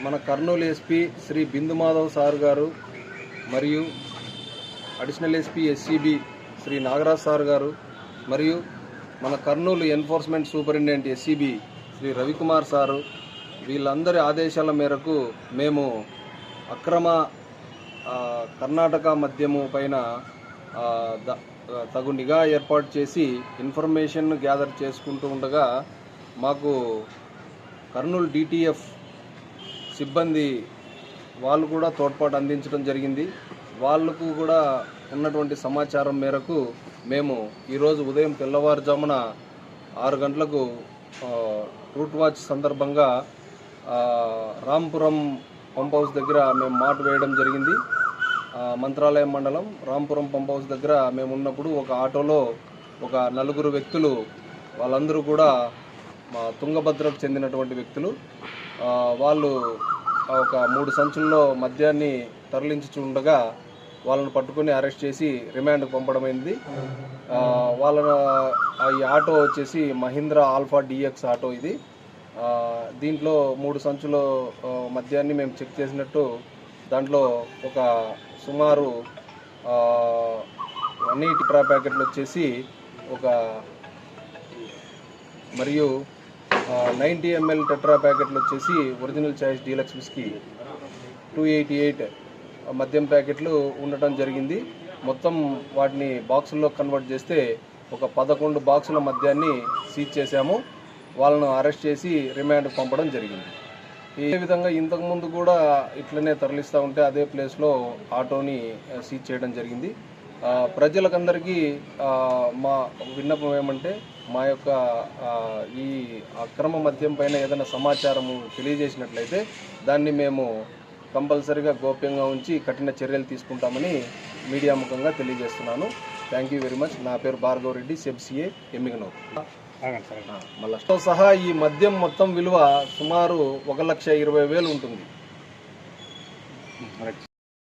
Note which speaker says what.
Speaker 1: మన Kurnool SP Shri Bindu Madhav sir గారు మరియు additional SP SCB Shri Nagaraj sir గారు మరియు మన Kurnool enforcement superintendent SCB Shri Ravikumar sir వీళ్ళందరి ఆదేశాల మేరకు మేము అక్రమ కర్ణాటక మద్యము పైన తగు నిఘా ఏర్పాటు చేసి ఇన్ఫర్మేషన్ గ్యాదర్ చేసుకుంటూ ఉండగా మాకు కర్నూలు డిటిఎఫ్ సిబ్బంది వాళ్ళు కూడా తోడ్పాటు అందించడం జరిగింది. వాళ్ళకు కూడా ఉన్నటువంటి సమాచారం మేరకు మేము ఈరోజు ఉదయం తెల్లవారుజామున ఆరు గంటలకు రూట్ వాచ్ సందర్భంగా రాంపురం పంప్ హౌస్ దగ్గర మేము మాట వేయడం జరిగింది. మంత్రాలయం మండలం రాంపురం పంప్ హౌస్ దగ్గర మేము ఉన్నప్పుడు ఒక ఆటోలో ఒక నలుగురు వ్యక్తులు వాళ్ళందరూ కూడా మా తుంగభద్రకు చెందినటువంటి వ్యక్తులు వాళ్ళు ఒక మూడు సంచుల్లో మద్యాన్ని తరలించుచుండగా వాళ్ళను పట్టుకొని అరెస్ట్ చేసి రిమాండ్కు పంపడమైంది అయింది. వాళ్ళ ఈ ఆటో వచ్చేసి మహీంద్రా ఆల్ఫా డిఎక్స్ ఆటో ఇది. దీంట్లో మూడు సంచుల మద్యాన్ని మేము చెక్ చేసినట్టు దాంట్లో ఒక సుమారు ఆ, అన్ని టిట్రా ప్యాకెట్లు వచ్చేసి ఒక మరియు నైంటీ ఎంఎల్ టెట్రా ప్యాకెట్లు వచ్చేసి original choice deluxe whisky two eighty eight మద్యం ప్యాకెట్లు ఉండటం జరిగింది. మొత్తం వాటిని బాక్సుల్లో కన్వర్ట్ చేస్తే ఒక పదకొండు బాక్సుల మద్యాన్ని సీజ్ చేశాము. వాళ్ళను అరెస్ట్ చేసి రిమాండ్ పంపడం జరిగింది. ఈ విధంగా ఇంతకుముందు కూడా ఇట్లనే తరలిస్తూ ఉంటే అదే ప్లేస్లో ఆటోని సీజ్ చేయడం జరిగింది. ప్రజలకందరికీ మా విన్నపం ఏమంటే మా యొక్క ఈ అక్రమ మద్యం పైన ఏదైనా సమాచారము తెలియజేసినట్లయితే దాన్ని మేము కంపల్సరిగా గోప్యంగా ఉంచి కఠిన చర్యలు తీసుకుంటామని మీడియా ముఖంగా తెలియజేస్తున్నాను. థ్యాంక్ యూ వెరీ మచ్ నా పేరు భార్గవ్ రెడ్డి సెబ్సిఏ ఎమ్మిగనూరు. మళ్ళీ సహా ఈ మద్యం మొత్తం విలువ సుమారు ఒక లక్ష ఇరవై వేలు ఉంటుంది.